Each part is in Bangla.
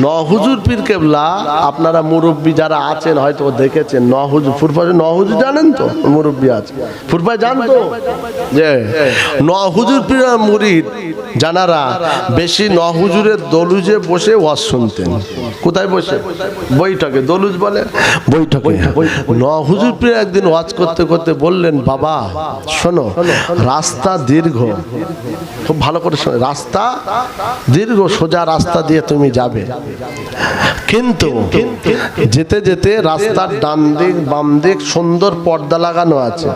নহজুর পীর কেবলা, আপনারা মুরব্বী যারা আছেন, হয়তো দেখেছেন নহজুর ফুরফাজে নহজুর জানেন তো? মুরব্বী আছে। ফুরফায় জান তো? যে নহজুর পীর মুরিদ, জানারা বেশি নহজুরের দলুজে বসে ওয়াজ শুনতেন। কোথায় বসে? বৈঠকে, দলুজ বলে? বৈঠকে। নহজুর পীর একদিন ওয়াজ করতে করতে বললেন, বাবা, শোনো, রাস্তা দীর্ঘ। খুব ভালো করে শোনো, রাস্তা দীর্ঘ, সোজা রাস্তা দিয়ে তুমি যাবে। কিন্তু যেতে যেতে রাস্তার ডান দিক, বাম দিক সুন্দর পর্দা লাগানো আছে।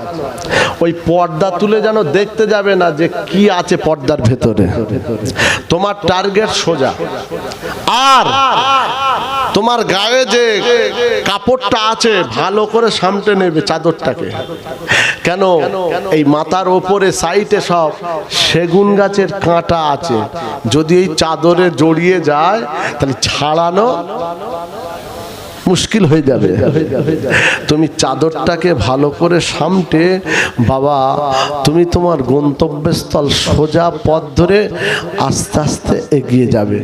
ওই পর্দা তুলে যেন দেখতে যাবে না যে কি আছে পর্দার ভেতরে। তোমার টার্গেট সোজা। আর তোমার গায়ে যে কাপড়টা আছে, ভালো করে সামটে নেবে চাদরটাকে। কেন? এই মাথার ওপরে সাইডে সব সেগুন গাছের কাঁটা আছে। যদি এই চাদরে জড়িয়ে যায়, তাহলে ছাড়ানো মুশকিল হয়ে যাবে। তুমি চাদরটাকে ভালো করে সামটে, বাবা, তুমি তোমার গন্তব্যস্থল সোজা পথ ধরে আস্তে আস্তে এগিয়ে যাবে।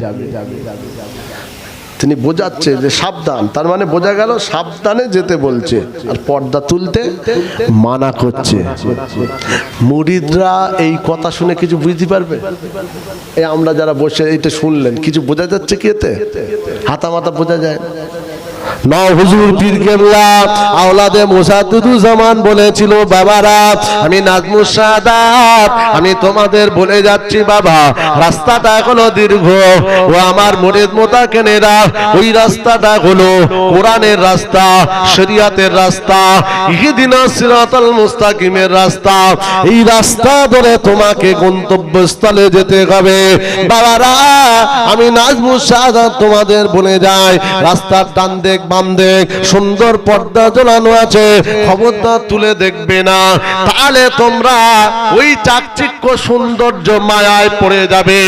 তিনি বোঝাচ্ছে যে সাবধান। তার মানে বোঝা গেল সাবধানে যেতে বলছে। আর পর্দা তুলতে মানা করছে। মুরিদরা এই কথা শুনে কিছু বুঝতে পারবে? এই আমরা যারা বসে এইটা শুনলেন, কিছু বোঝা যাচ্ছে কি এতে? হাতা মাথা বোঝা যায়? না। হুজুর পীর কেবলা আওলাদে মুসাদুদু জামান বলেছিল, বাবারা, আমি নাজমুস সাদাত আমি তোমাদের বলে যাচ্ছি, বাবা, রাস্তাটা হলো দীর্ঘ ও আমার মুরিদ মোতাকেনেরা, ওই রাস্তাটা হলো কোরআনের রাস্তা, শরিয়াতের রাস্তা, ইহদিনা সিরাতাল মুস্তাকিমের রাস্তা এই রাস্তা ধরে তোমাকে গন্তব্যস্থলে যেতে হবে বাবারা, আমি নাজমুস সাদাত তোমাদের বলে যাই, রাস্তার ডান দেখ বাম দেখ সুন্দর পর্দা ঝোলানো আছে খবরদার তুলে দেখবে না। তাহলে তোমরা ওই চাকচিক্য সৌন্দর্য মায়ায় পড়ে যাবে,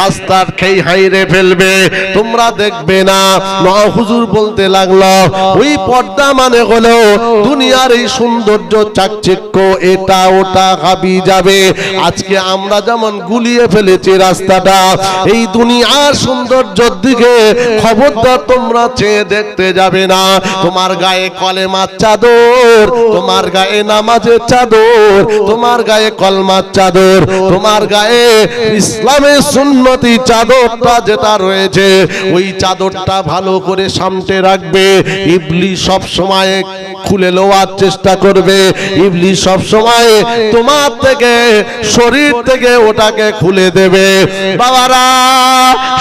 রাস্তার খেই হাইরে ফেলবে, তোমরা দেখবে না। হুজুর বলতে লাগল, ওই পর্দা মানে হলো দুনিয়ার এই সৌন্দর্য চাকচিক্য, এটা ওটা হাবি যাবে। আজকে আমরা যেমন গুলিয়ে ফেলেছি রাস্তাটা, এই দুনিয়ার সৌন্দর্যের দিকে খবরদার তোমরা চেয়ে দেখতে যাবে। না। তোমার গায়ে কলেমার চাদর, তোমার গায়ে নামাজের চাদর, তোমার গায়ে কলমার চাদর, তোমার গায়ে ইসলামের সুন্নতি চাদরটা যেটা রয়েছে, ওই চাদরটা ভালো করে সামটে রাখবে। ইবলি সব সময় খুলে নেওয়ার চেষ্টা করবে। ইবলি সব সময় তোমার থেকে, শরীর থেকে ওটাকে খুলে দেবে। বাবারা,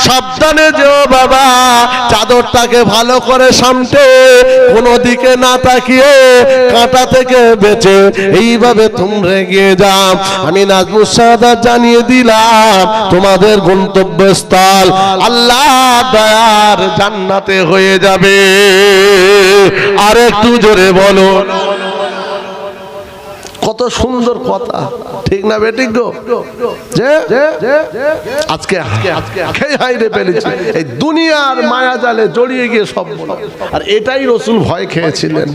সাবধানে যেও বাবা, চাদরটাকে ভালো করে সামটে, কোনো দিকে না তাকিয়ে কাঁটা থেকে বেঁচে এইভাবে তোমরা গিয়ে যাও। আমি নাজমুস সাদাত জানিয়ে দিলাম, তোমাদের গন্তব্যস্থল আল্লাহ দয়ার জান্নাতে হয়ে যাবে। আর একটু জোরে বলো। কত সুন্দর কথা। ঠিক না বেটিক গো? আজকে হাইরে ফেলেছি। এই দুনিয়ার মায়া জালে জড়িয়ে গিয়ে সব আর এটাই রসুল ভয় খেয়েছিলেন।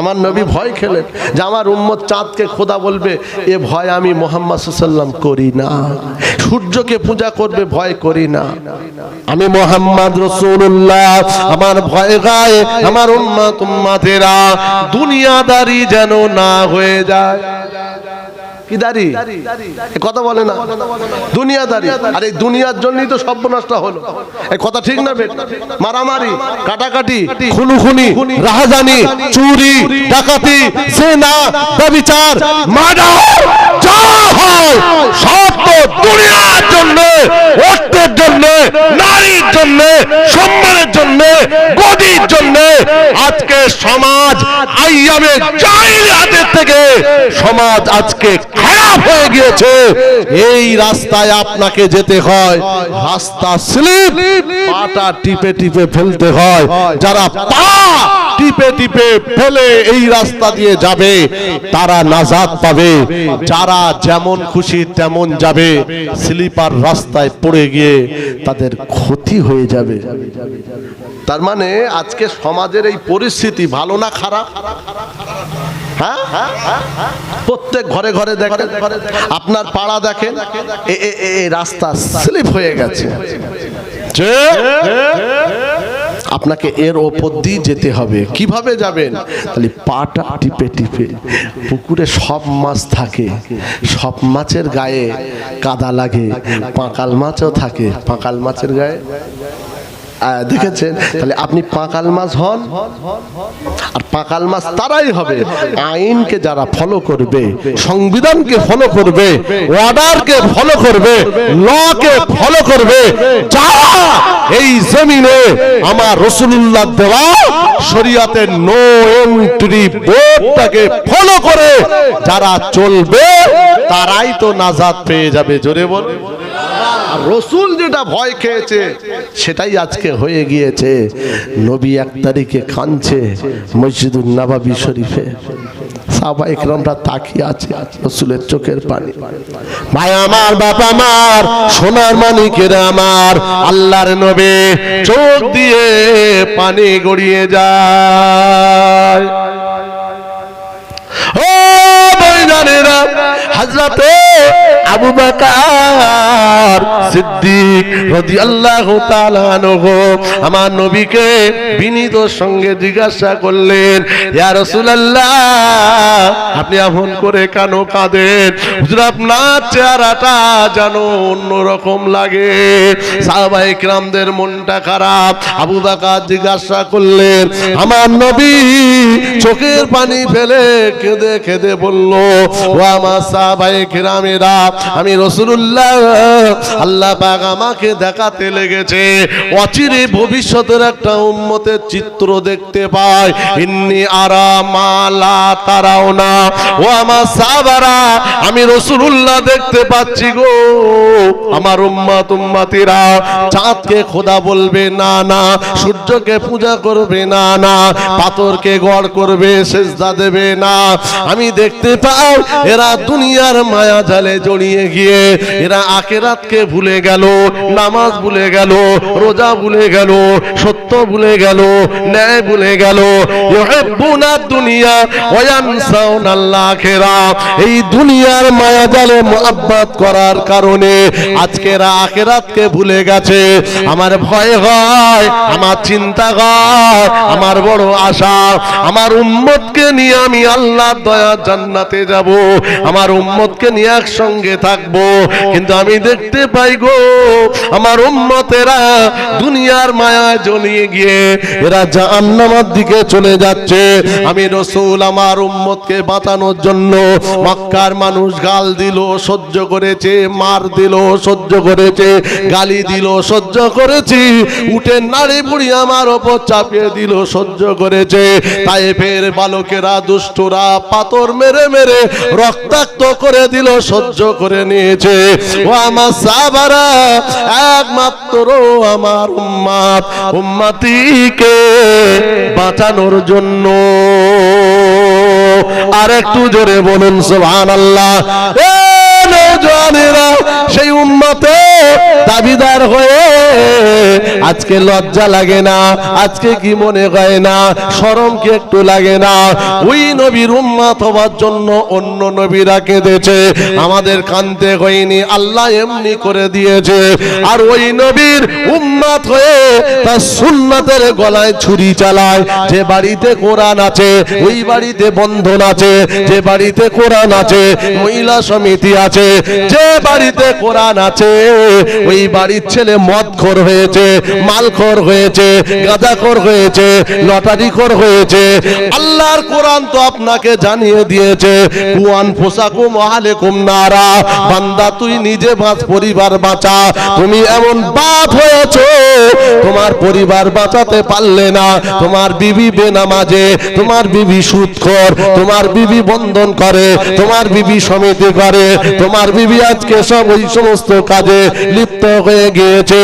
আমার নবী ভয় খেলেন যে আমার উম্মত চাঁদকে খোদা বলবে, এ ভয় আমি মোহাম্মদ সাল্লাম করি না। সূর্যকে পূজা করবে, ভয় করি না। আমি মোহাম্মদ রসুল্লাহ আমার ভয় গায়ে আমার উম্মাত উম্মাতেরা দুনিয়াদারি যেন না হয়ে যায়। da da কথা বলে না। আর এই দুনিয়ার জন্যই তো হলো। এই কথা ঠিক না মারামারি, কাটাকাটি, খুনুখুনি, রাহাজানি, চুরি, ডাকাতি সেনা মার্ডার নারীর জন্য জন্য জন্য, আজকে সমাজ থেকে সমাজ আজকে খারাপ হয়ে গিয়েছে। এই রাস্তায় আপনাকে যেতে হয়। রাস্তা স্লিপ, পাটা টিপে টিপে ফেলতে হয়। যারা পা টিপে টিপে ফেলে এই রাস্তা দিয়ে যাবে, তারা নাজাদ পাবে। যারা যেমন খুশি তেমন যাবে। স্লিপার রাস্তায় পড়ে গিয়ে তাদের ক্ষতি হয়ে যাবে। তার মানে আজকে সমাজের এই পরিস্থিতি ভালো না খারাপ? প্রত্যেক ঘরে ঘরে দেখেন আপনার পাড়া দেখেন রাস্তা স্লিপ হয়ে গেছে। আপনাকে এর ওপর দিয়ে যেতে হবে। কীভাবে যাবেন? তাহলে পাটা টিপে টিপে। পুকুরে সব মাছ থাকে। সব মাছের গায়ে কাদা লাগে। পাঁকাল মাছও থাকে। পাঁকাল মাছের গায়ে দেখেছেন? তাহলে আপনি পাঁকাল মাছ হন। আর পাকাল মাছ তারাই হবে। আইনকে যারা ফলো করবে সংবিধানকে ফলো করবে অর্ডারকে ফলো করবে লকে ফলো করবে যারা এই জমিনে আমার রসুল্লাহ দেওয়া শরিয়াতের নো এন্ট্রি বোর্ডটাকে ফলো করে যারা চলবে তারাই তো নাজাদ পেয়ে যাবে, জোরে বল। রসুল যেটা ভয় খেয়েছে, সেটাই আজকে হয়ে গিয়েছে। নবী এক তারিখে কাঁদছে মসজিদুল নবাবি শরীফে। সাবা একরমটা তাকিয়ে আছে রসুলের চোখের পানি। ভাই আমার বাবা আমার, সোনার মানিকের আমার, আল্লাহর নবে, চোখ দিয়ে পানি গড়িয়ে যায় ও আবু বকর সিদ্দিক আমার নবীকে বিনীত সঙ্গে জিজ্ঞাসা করলেন আপনি এমন করে কেন কাঁদেন? হুজুর, আপনার চেহারাটা যেন অন্যরকম লাগে। সাহাবায়ে কিরামদের মনটা খারাপ। আবু বকর জিজ্ঞাসা করলেন, আমার নবী চোখের পানি ফেলে কেঁদে কেঁদে বলল, ও আমার সাহাবায়ে কিরামেরা, আমি রসুল্লাহ আল্লাহ পাক আমাকে দেখাতে লেগেছে। অচিরে ভবিষ্যতের একটা উম্মতের চিত্র দেখতে পাই। ইন্নি আরা মালা তারাও না ও আমার সাহাবারা, আমি রসুল্লাহ দেখতে পাচ্ছি গো। আমার উম্মাত উম্মাতিরা চাঁদকে খোদা বলবে, না না, সূর্যকে পূজা করবে, না না, পাথরকে গড় করবে, সেজদা দেবে না। আমি দেখতে পাও এরা দুনিয়ার মায়া জালে জড়িয়ে গিয়ে, এরা আকেরাতকে ভুলে গেল, নামাজ ভুলে গেল, রোজা ভুলে গেল, সত্য ভুলে গেল, ন্যায় ভুলে গেল। এই দুনিয়ার মায়া জালে মুহাব্বত করার কারণে আজকে এরা আখিরাতকে ভুলে গেছে। আমার ভয় হয়, আমার চিন্তা হয়, আমার বড় আশা আমার উম্মতকে নিয়ে আমি আল্লাহর দয়া জান্নাতে যাব। আমার উম্মতকে নিয়ে একসঙ্গে থাকব। কিন্তু আমি দেখতে পাই গো, আমার উম্মতেরা দুনিয়ার মায়ায় জ্বলিয়ে গিয়ে এরা জাহান্নামের দিকে চলে যাচ্ছে। আমি রসুল আমার উম্মতকে বাঁচানোর জন্য মক্কার মানুষ গাল দিল, সহ্য করেছে, মার দিল, সহ্য করেছে, গালি দিল, সহ্য করেছি, উঠে নাড়ি বুড়ি আমার ওপর চাপিয়ে দিল, সহ্য করেছে। তাই ফের বালকেরা, দুষ্টরা পাথর মেরে মেরে রক্তাক্ত করে দিল, সহ্য করে নিয়েছে। ও আমার সাবারা একমাত্র আমার উম্মাত উম্মাতিকে বাঁচানোর জন্য। আর একটু জোরে বলুন সুবহান আল্লাহ নৌজওয়ানেরা সেই উম্মতে দাবিদার হয়ে আজকে লজ্জা লাগে না, আজকে কি মনে হয় না, শরম কি একটু লাগে না? ওই নবীর উম্মাত হওয়ার জন্য অন্য নবীরা কেঁদেছে, আমাদের কানতে হয়নি, আল্লাহ এমনি করে দিয়েছে। আর ওই নবীর উম্মাত হয়ে তার সুন্নাতের গলায় ছুরি চালায়, যে বাড়িতে কোরআন আছে, ওই বাড়িতে বন্ধন আছে, যে বাড়িতে কোরআন আছে, মহিলা সমিতি আছে যে বাড়িতে কোরআন আছে, ওই বাড়ির ছেলে মদ খোর হয়েছে, মালখোর হয়েছে, গাঁজাখোর হয়েছে লটারি খোর হয়েছে। আল্লাহর কোরআন তো আপনাকে জানিয়ে দিয়েছে, কুয়ান পোশাকু মহালেকুম নারা, বান্দা তুই নিজে বাঁচ, পরিবার বাঁচা। তুমি এমন বাপ হয়েছো, তোমার পরিবার বাঁচাতে পারলে না। তোমার বিবি বেনামাজে, তোমার বিবি সুদখোর তোমার বিবি বন্ধন করে, তোমার বিবি সমিতি করে, তোমার বিবি আজকে সব ওই সমস্ত কাজে লিপ্ত হয়ে গিয়েছে।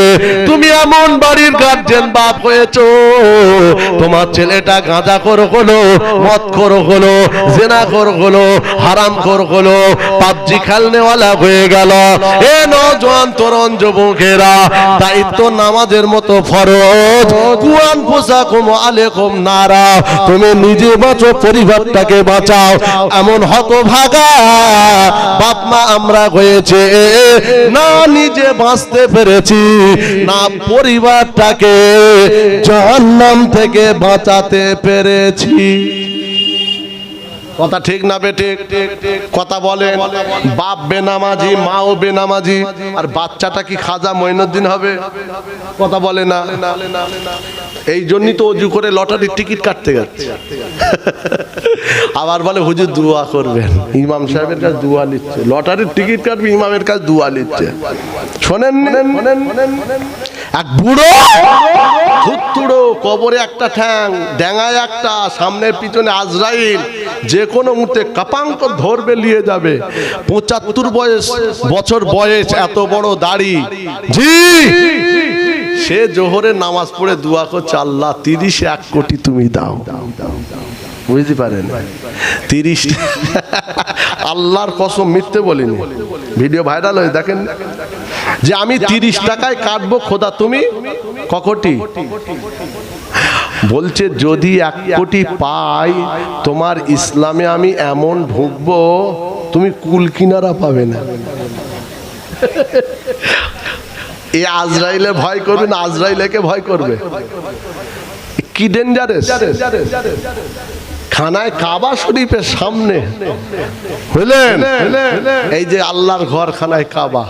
তুমি এমন বাড়ির গার্জেন বাপ হয়েছো। তোমার ছেলেটা গাঁজা কর হলো, মদ কর হলো, জেনা কর হলো, হারাম কর হলো, পাবজি হয়ে গেল। এ যুবকেরা, দায়িত্ব নামাজের মতো ফরজ। কুয়ান পোশাকুম নারা। তুমি নিজে বাঁচো, পরিবারটাকে বাঁচাও। এমন হতভাগা বাপ মা আমরা হয়েছে। না নিজে বাঁচতে পেরেছি না পরিবারটাকে জাহান্নাম থেকে বাঁচাতে পেরেছি। কথা ঠিক না বেটে, কথা বলে, বাপ বেনামাজি, মাও বেনামাজি, আর বাচ্চাটা কি খাজা মঈনুদ্দিন হবে? কথা বলে না। এই জন্যই তো অজু করে লটারির টিকিট কাটতে যাচ্ছে। আবার বলে, হুজুর দুয়া করবেন। ইমাম সাহেবের কাছে দুয়া নিচ্ছে। লটারির টিকিট কাটবে, ইমামের কাছে দুয়া নিচ্ছে। শোনেন এক বুড়ো ধুত্তুড়ো কবরে একটা ঠ্যাং ড্যাঙায় একটা সামনে পিছনে আজরাইল। যে কোনো মুহূর্তে কাপাঙ্ক ধরবে নিয়ে যাবে। পঁচাত্তর বয়স, বছর বয়স, এত বড় দাড়ি। জি, সে জোহরে নামাজ পড়ে দোয়া করছে, আল্লাহ, তিরিশে এক কোটি তুমি দাও। বুঝতে পারেন? তিরিশ আল্লাহর কসম মিথ্যে বলিনি। ভিডিও ভাইরাল হয়ে, দেখেন। যে আমি তিরিশ টাকায় কাটবো, খোদা, তুমি? ককটি? বলছে, যদি এক কোটি পাই, তোমার ইসলামে আমি এমন ঢুকবো তুমি কুল কিনারা পাবে না। এ আজরাইলে ভয় করবে না, আজরাইলেকে ভয় করবে। কি ডেঞ্জারেস খানায় কাবা শরীফের সামনে। বুঝলেন? এই যে আল্লাহর ঘর খানায় কাবা।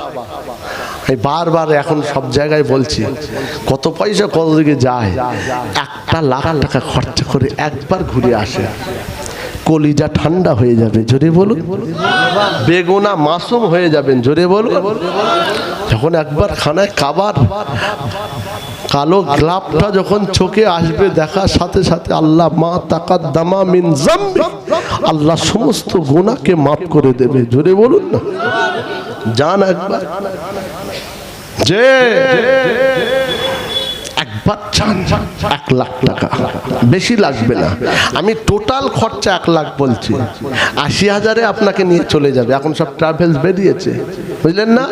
আমি বারবার এখন সব জায়গায় বলছি, কত পয়সা কত দিকে যায়? একটা লাখ টাকা খরচা করে একবার ঘুরে আসে। কলিজা ঠান্ডা হয়ে যাবে, জোরে বলুন। বেগুনা মাসুম হয়ে যাবেন জোরে বলুন। যখন একবার খানায় কাবার কালো গ্লাভটা যখন চোখে আসবে, দেখার সাথে সাথে আল্লাহ মা তাকাত দামা মিন আল্লাহ সমস্ত গোনাকে মাফ করে দেবে। জোরে বলুন না। যান একবার। যে চান এক লাখ টাকা। বেশি লাগবে না। আমি টোটাল খরচা এক লাখ বলছি। আশি হাজারে আপনাকে নিয়ে চলে যাবে। এখন সব ট্রাভেলস বেরিয়েছে। বুঝলেন না?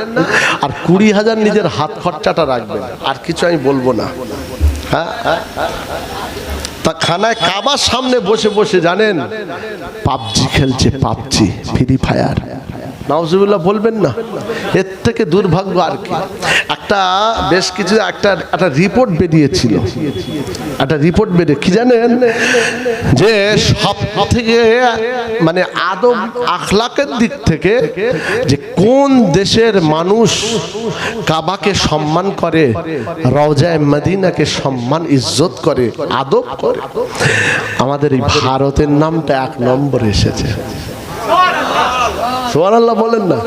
আর কুড়ি হাজার নিজের হাত খরচাটা রাখবেন। আর কিছু আমি বলব না। হ্যাঁ? তা খানায় কাবার সামনে বসে বসে জানেন, পাবজি খেলছে পাবজি ফ্রি ফায়ার নওয়াজুবিল্লাহ বলবেন না? এর থেকে দুর্ভাগ্য আর কি। একটা বেশ কিছু একটা একটা রিপোর্ট বেরিয়েছিল। একটা রিপোর্ট বেরিয়ে, কি জানেন? যে সব থেকে মানে আদব আখলাকের দিক থেকে যে কোন দেশের মানুষ কাবাকে সম্মান করে, রওজায় মদিনাকে সম্মান, ইজ্জত করে, আদব করে, আমাদের এই ভারতের নামটা এক নম্বর এসেছে। সোহান আল্লাহ বলেন না।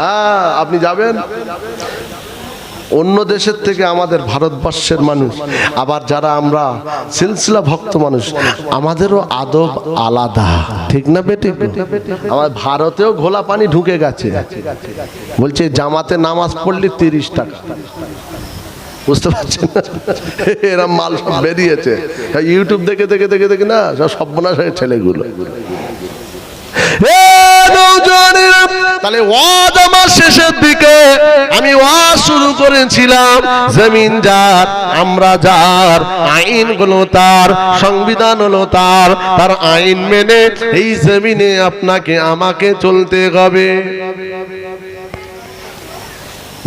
হ্যাঁ আপনি যাবেন? অন্য দেশের থেকে আমাদের ভারতবর্ষের মানুষ, আবার যারা আমরা সিলসিলা ভক্ত মানুষ, আমাদেরও আদব আলাদা। ঠিক না বেটি? আমার ভারতেও ঘোলা পানি ঢুকে গেছে। বলছে, জামাতে নামাজ পড়লে তিরিশ টাকা। বুঝতে পারছেন না? এরম মাল সব বেরিয়েছে। ইউটিউব দেখে দেখে দেখে দেখে না, সব সর্বনাশ হয়ে ছেলেগুলো। তাহলে ওয়াজ শেষের দিকে। আমি শুরু করেছিলাম, জমিন যার, আমরা যার আইনগুলো তার সংবিধান হলো তার তার আইন মেনে এই জমিনে আপনাকে, আমাকে চলতে হবে।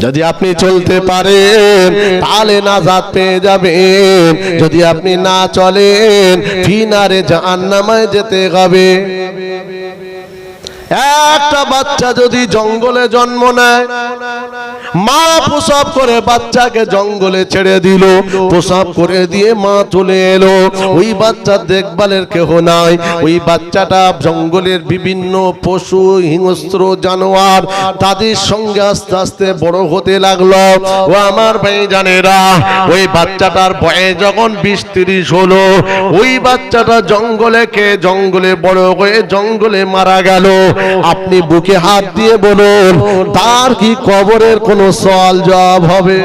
যদি আপনি চলতে পারেন, তাহলে নাজাত পেয়ে যাবেন। যদি আপনি না চলেন, ফিনারে জাহান্নামায় যেতে হবে। একটা বাচ্চা যদি জঙ্গলে জন্ম নেয়, মা প্রসব করে বাচ্চাকে জঙ্গলে ছেড়ে দিল, প্রসব করে দিয়ে মা চলে এলো। ওই বাচ্চা দেখভালের কেহ নাই। ওই বাচ্চাটা জঙ্গলের বিভিন্ন পশু, হিংস্র জানোয়ার, তাদের সঙ্গে আস্তে আস্তে বড় হতে লাগল। ও আমার ভাই জানেরা, ওই বাচ্চাটার বয়স যখন বিশ তিরিশ হলো, ওই বাচ্চাটা জঙ্গলে কে জঙ্গলে বড় হয়ে জঙ্গলে মারা গেল। আপনি বুকে হাত দিয়ে বলুন, তার কি কবরের কোনো সওয়াল জবাব হবে?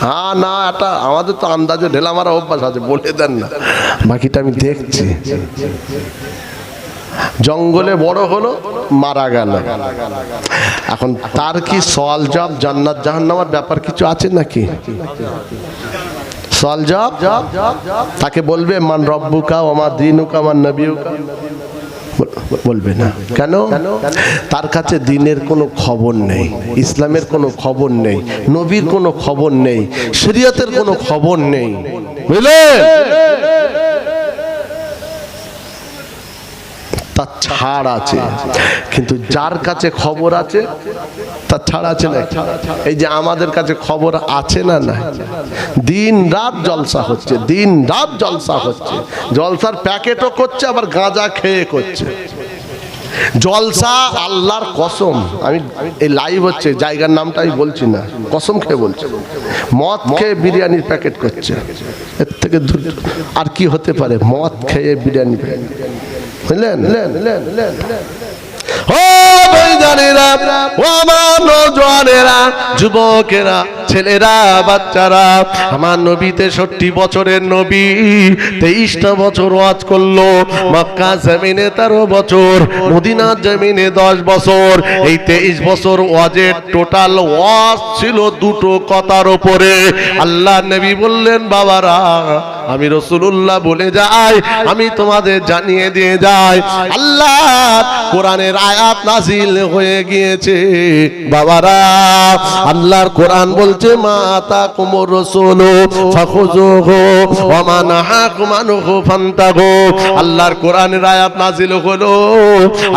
হ্যাঁ না, এটা আমাদের তো আন্দাজে ঢেলা মারা অভ্যাস আছে, বলে দেন না। বাকিটা আমি দেখছি। জঙ্গলে বড় হলো, মারা গেল। এখন তার কি সওয়াল জব জান্নাত জাহান্নামার ব্যাপার কিছু আছে নাকি? সওয়াল জব তাকে বলবে, মান রব্বুকা ওমা দিনুকা নবিউকা বল- বলবে না। কেন? তার কাছে দিনের কোনো খবর নেই, ইসলামের কোনো খবর নেই, নবীর কোনো খবর নেই, শরীয়তের কোনো খবর নেই। বুঝলেন? তার ছাড় আছে। কিন্তু যার কাছে খবর আছে, তার ছাড় আছে না এই যে আমাদের কাছে খবর আছে না না দিন রাত জলসা হচ্ছে, দিন রাত জলসা হচ্ছে। জলসার প্যাকেটও করছে, আবার গাঁজা খেয়ে করছে। জলসা আল্লাহর কসম, আমি এই লাইভ হচ্ছে, জায়গার নামটা আমি বলছি না, কসম খেয়ে বলছি। মদ খেয়ে বিরিয়ানির প্যাকেট করছে। এর থেকে আর কি হতে পারে? মদ খেয়ে বিরিয়ানি বুঝলেন ও ভাইজানেরা ও আমার নজওয়ানেরা, যুবকেরা, ছেলেরা, বাচ্চারা, আমার নবী তেষট্টি বছরের নবী, তেইশটা বছর ওয়াজ করল, মক্কা জমিনে তেরো বছর, মদিনা জমিনে দশ বছর, এই তেইশ বছর ওয়াজের টোটাল ওয়াজ ছিল দুটো কথার ওপরে আল্লাহ নবী বললেন, বাবারা, আমি রসুল্লাহ বলে যাই, আমি তোমাদের জানিয়ে দিয়ে যাই। আল্লাহ কোরআনের আয়াত নাজিল হয়ে গিয়েছে। বাবারা, আল্লাহর কোরআন বলছে, মাতা কুমর রসুল ওয়া মা আল্লাহর নাজিল হলো।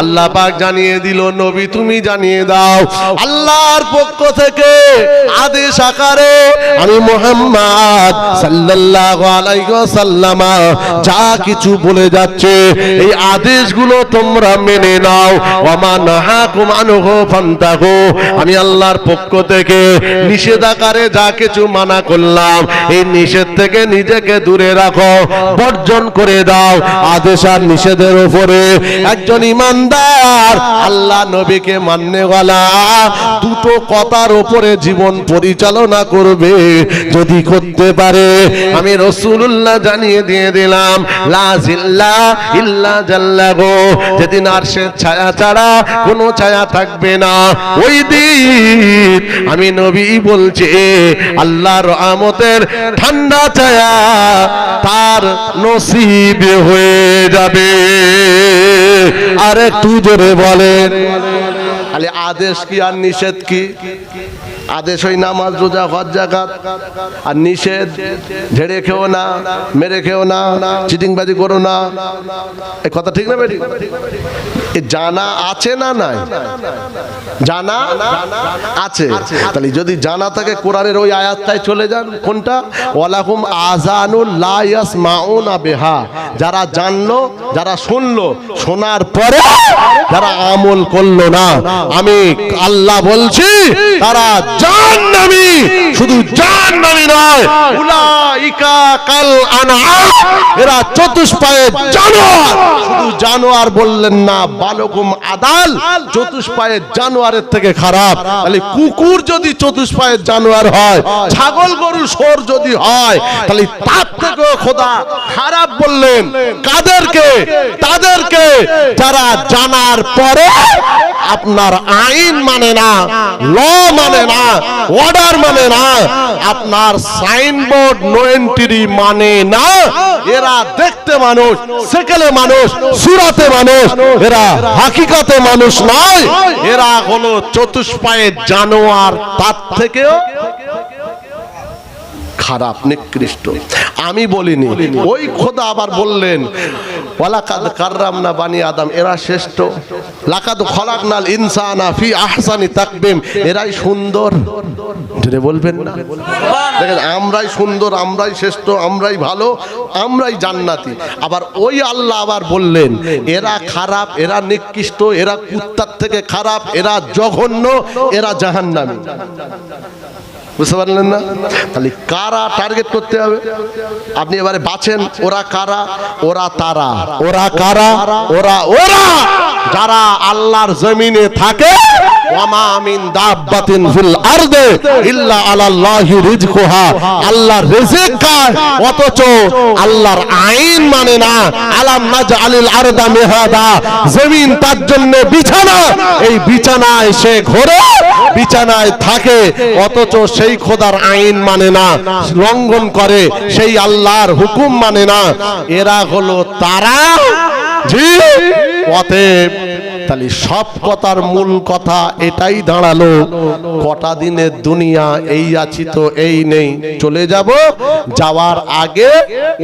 আল্লাহ পাক জানিয়ে দিল, নবী তুমি জানিয়ে দাও। আল্লাহর পক্ষ থেকে আদেশ আকারে আমি মোহাম্মদ ওয়াসাল্লামা যা কিছু বলে যাচ্ছে, এই আদেশগুলো তোমরা মেনে নাও। ওয়ামা নাহাকুম আনহু আমি আল্লাহর পক্ষ থেকে নিষেধ আকারে যা কিছু মানা করলাম, এই নিষেধ থেকে নিজেকে দূরে রাখো, বর্জন করে দাও। আদেশ আর নিষেধের উপরে একজন ইমানদার আল্লাহ নবীকে মান্যওয়ালা, দুটো কথার উপরে জীবন পরিচালনা করবে, যদি করতে পারে। আমি রসুল্লাহ জানিয়ে দিয়ে দিলাম যেদিন আর সে ছায়া ছাড়া কোনো ছায়া থাকবে না। ওই দিন আমি নবী বলছি, আল্লাহর আমতের ঠান্ডা ছায়া তার নসিব হয়ে যাবে। আর একটু জোরে বলেন। আদেশ কি আর নিষেধ কি? আদেশ ওই নামাজ, রোজা, হজ, জাকাত। আর নিষেধ, ঝেড়ে খেও না, মেরে খেও না, চিটিংবাজি করো না। এই কথা ঠিক না বেটি? জানা আছে না নাই? জানা আছে। তাহলে যদি জানা থাকে কোরআনের ওই আয়াতটায় চলে যান, কোনটা? ওয়ালাকুম আজানুল লা ইয়াসমাউনা বিহা। যারা জানলো, যারা শুনলো, শোনার পরে যারা আমল করল না। আমি আল্লাহ বলছি, তারা জানোয়ার। বললেন না, বালকুম আদাল। জানোয়ারের থেকে খারাপ। তাহলে কুকুর যদি জানোয়ার হয়, ছাগল গরু সোর যদি হয়, তাহলে তার থেকেও খোদা খারাপ বললেন। কাদেরকে? তাদেরকে। যারা জানার পরে আপনার আইন মানে না, ল মানে না অর্ডার মানে না। আপনার সাইনবোর্ড নো এন্ট্রি মানে না। এরা দেখতে মানুষ, সেকেলে মানুষ, সুরাতে মানুষ, এরা হাকিকাতে মানুষ নয়। এরা হলো চতুষ্পায়ের জানোয়ার, তার থেকেও খারাপ, নিকৃষ্ট। আমি বলিনি, ওই খোদা আবার বললেন, ওয়ালাকাদ কাররামনা বানি আদম এরা শ্রেষ্ঠ। আহসানি এরাই সুন্দর। না? আমরাই সুন্দর, আমরাই শ্রেষ্ঠ, আমরাই ভালো, আমরাই জান্নাতি। আবার ওই আল্লাহ আবার বললেন, এরা খারাপ, এরা নিকৃষ্ট, এরা কুত্তার থেকে খারাপ, এরা জঘন্য, এরা জাহান্নামী। বুঝতে পারলেন না? তাহলে কারা টার্গেট করতে হবে? আপনি এবারে বাছেন ওরা কারা? ওরা তারা। ওরা কারা? ওরা ওরা! যারা আল্লাহর জমিনে থাকে মিন দাব্বাতিন ফিল আরদে ইল্লা আলাল্লাহি রিজকুহা। আল্লাহ রিজিক খায় অথচ আল্লাহর আইন মানে না আলাম নাজআলিল আরদা মিহাদা। জমিন তার জন্য বিছানা এই বিছানায় সে ঘোরে বিছানায় থাকে অথচ সেই খোদার আইন মানে না, লঙ্ঘন করে, সেই আল্লাহর হুকুম মানে না। এরা হলো তারা। অতএব তাহলে সব কথার মূল কথা এটাই দাঁড়াল। কটা দিনের দুনিয়া এই আছি তো এই নেই। চলে যাব? যাওয়ার আগে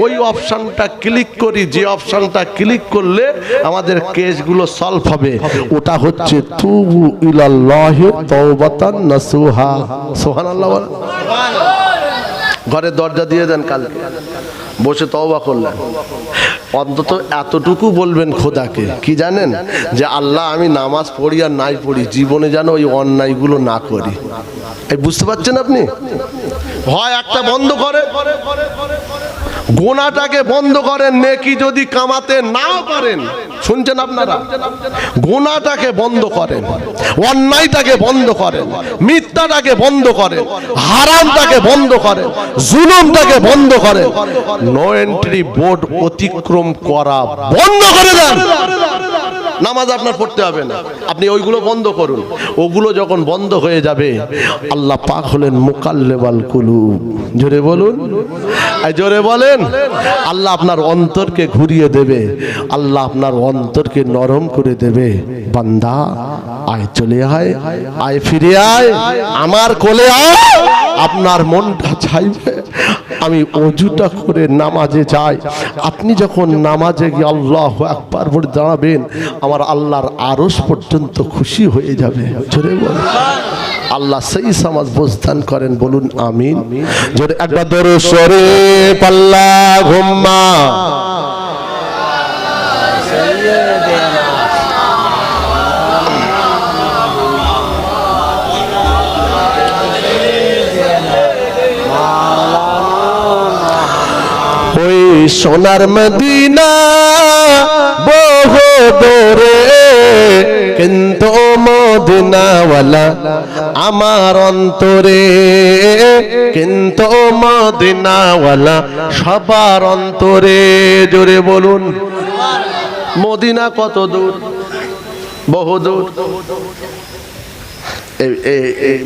ওই অপশনটা ক্লিক করি। যে অপশনটা ক্লিক করলে আমাদের কেসগুলো সলভ হবে। ওটা হচ্ছে তুবু ইলাল্লাহি তাওবাতান নাসুহা। সুবহানাল্লাহ। ঘরে দরজা দিয়ে দেন কালকে বসে তওবা করলেন। অন্তত এতটুকু বলবেন খোদাকে। কি জানেন? যে আল্লাহ আমি নামাজ পড়ি আর নাই পড়ি, জীবনে যেন ওই অন্যায়গুলো না করি। এই বুঝতে পারছেন আপনি? হয় একটা বন্ধ করে। গোনাটাকে বন্ধ করেন, নেকি যদি কামাতে নাও পারেন। শুনছেন আপনারা? গোনাটাকে বন্ধ করেন, অন্যায়টাকে বন্ধ করেন, মিথ্যাটাকে বন্ধ করেন, হারামটাকে বন্ধ করেন, জুলুমটাকে বন্ধ করেন। নো এন্ট্রি বোর্ড অতিক্রম করা বন্ধ করে দেন। নামাজ আপনার পড়তে হবে না। আপনি ওইগুলো বন্ধ করুন। ওগুলো যখন বন্ধ হয়ে যাবে, আল্লাহ পাক হলেন মুকাল্লেবাল কুলু জোরে বলুন। জোরে বলেন। আল্লাহ আপনার অন্তরকে ঘুরিয়ে দেবে। আল্লাহ আপনার অন্তরকে নরম করে দেবে। বান্দা, আয় চলে আয় আয় ফিরে আয়। আমার কোলে আয়। আপনার মনটা চাইবে। আমি অজুটা করে নামাজে যাই। আপনি যখন নামাজে গিয়ে আল্লাহ একবার বলে দাঁড়াবেন, আমার আল্লাহর আরস পর্যন্ত খুশি হয়ে যাবে। আল্লাহ সেই সমাজ বোঝদান করেন, বলুন আমিন। একবার ধরো সরে পাল্লা ঘুম্মা সোনার মদিনা বহু দূরে, কিন্তু মদিনাওয়ালা আমার অন্তরে, কিন্তু মদিনাওয়ালা সবার অন্তরে। জোরে বলুন, মদিনা কত দূর? বহু দূর।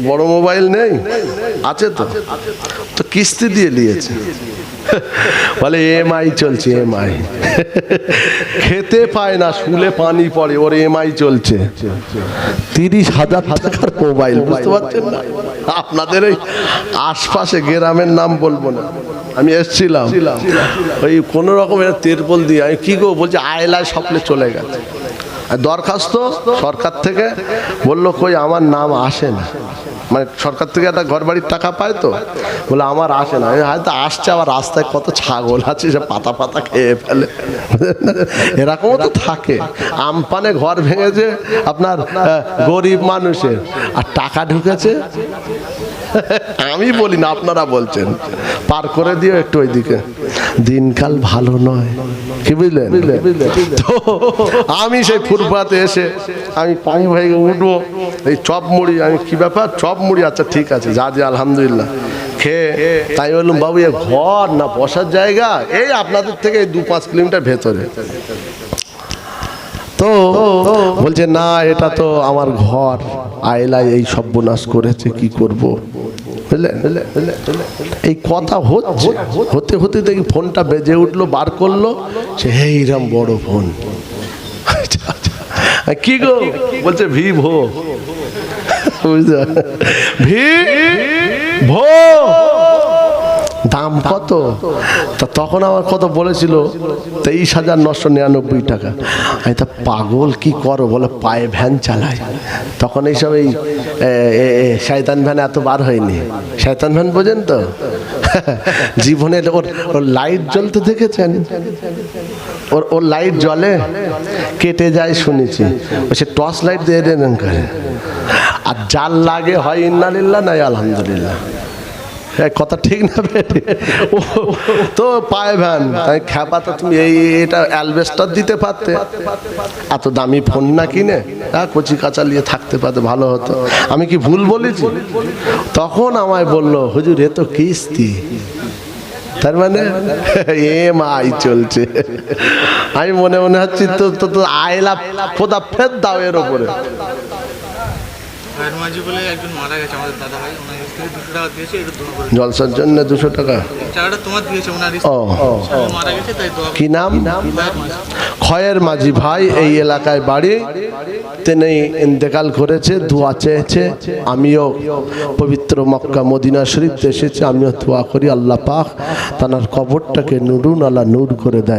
বড় মোবাইল নেই? আছে তো? তো কিস্তি দিয়ে নিয়েছে বলে, এমআই চলছে, এমআই। খেতে পায় না, শুলে পানি পড়ে, ওর এমআই চলছে। তিরিশ হাজার টাকার মোবাইল, বুঝতে পারছেন না? আপনাদের এই আশপাশে গ্রামের নাম বলব না। আমি এসছিলাম, ওই কোনো রকমের তেরপল দিয়ে, আমি কি গো বলছে, আয়লায় স্বপ্নে চলে গেছে। দরখাস্ত সরকার থেকে বলল, কই, আমার নাম আসে না। মানে সরকার থেকে একটা ঘর বাড়ির টাকা পায় তো। বলে, আমার আসে না। হয়তো আসছে আবার রাস্তায় কত ছাগল আছে, সে পাতা পাতা খেয়ে ফেলে। এরকমও তো থাকে। আমপানে ঘর ভেঙেছে আপনার গরিব মানুষের। আর টাকা ঢুকেছে। আমি বলি না, আপনারা বলছেন। পার করে দিও একটু ওইদিকে। দিনকাল ভালো নয়। আমি সেই ফুটপাতে এসে আমি পানি ভাই উঠবো। এই চপ মুড়ি, আমি কি ব্যাপার? চপ মুড়ি? আচ্ছা ঠিক আছে, যা যে আলহামদুলিল্লাহ। খেয়ে তাই বললাম, বাবু, এ ঘর না বসার জায়গা? এই আপনাদের থেকে দু পাঁচ কিলোমিটার ভেতরে। তো বলছে, না, এটা তো আমার ঘর। আয়লায় এই সর্বনাশ করেছে, কি করব? এই কথা হচ্ছে, হতে হতে দেখি ফোনটা বেজে উঠল, বার করল। সে এইরকম বড় ফোন। কি গো? বলছে ভি ভো ভি ভো দাম কত? তা তখন আমার কত বলেছিল, তেইশ হাজার নশো নিরানব্বই টাকা। আমি তা পাগল কি করো বলে, পায়ে ভ্যান চালায় তখন এইসব এই শয়তান ভ্যান এত বার হয়নি। শয়তান ভ্যান বোঝেন তো? জীবনের ওর ওর লাইট জ্বলতে দেখেছেন? ওর ওর লাইট জ্বলে, কেটে যায় শুনেছি। সে টর্চ লাইট দিয়ে দেন করে আর জাল লাগে হয়, ইন্নালিল্লাহ, নাই আলহামদুলিল্লাহ। হ্যাঁ কথা ঠিক না ও, তো পায়ে ভ্যান তাই তো তুমি এই, এটা অ্যালবেস্টার দিতে পারতে। এত দামি ফোন না কিনে? হ্যাঁ কচি কাঁচা নিয়ে থাকতে পারতে, ভালো হতো। আমি কি ভুল বলেছি? তখন আমায় বলল, হুজুর, এ তো কিস্তি। তার মানে এম আই চলছে। আমি মনে মনে হচ্ছে তো তো তো আয়লা ফোদা ফের দাও এর ওপরে মারা গেছে, আমাদের দাদা ভাই জলসার জন্য দুশো টাকা। ও। কি নাম? খয়ের মাঝি ভাই এই এলাকায় বাড়ি। তিনি ইন্তেকাল করেছে দোয়া চেয়েছে। আমিও পবিত্র মক্কা মদিনা শরীফ এসেছে আমিও দোয়া করি আল্লাহ পাক তানার কবরটাকে নুরুন আল্লাহ নূর করে দেয়।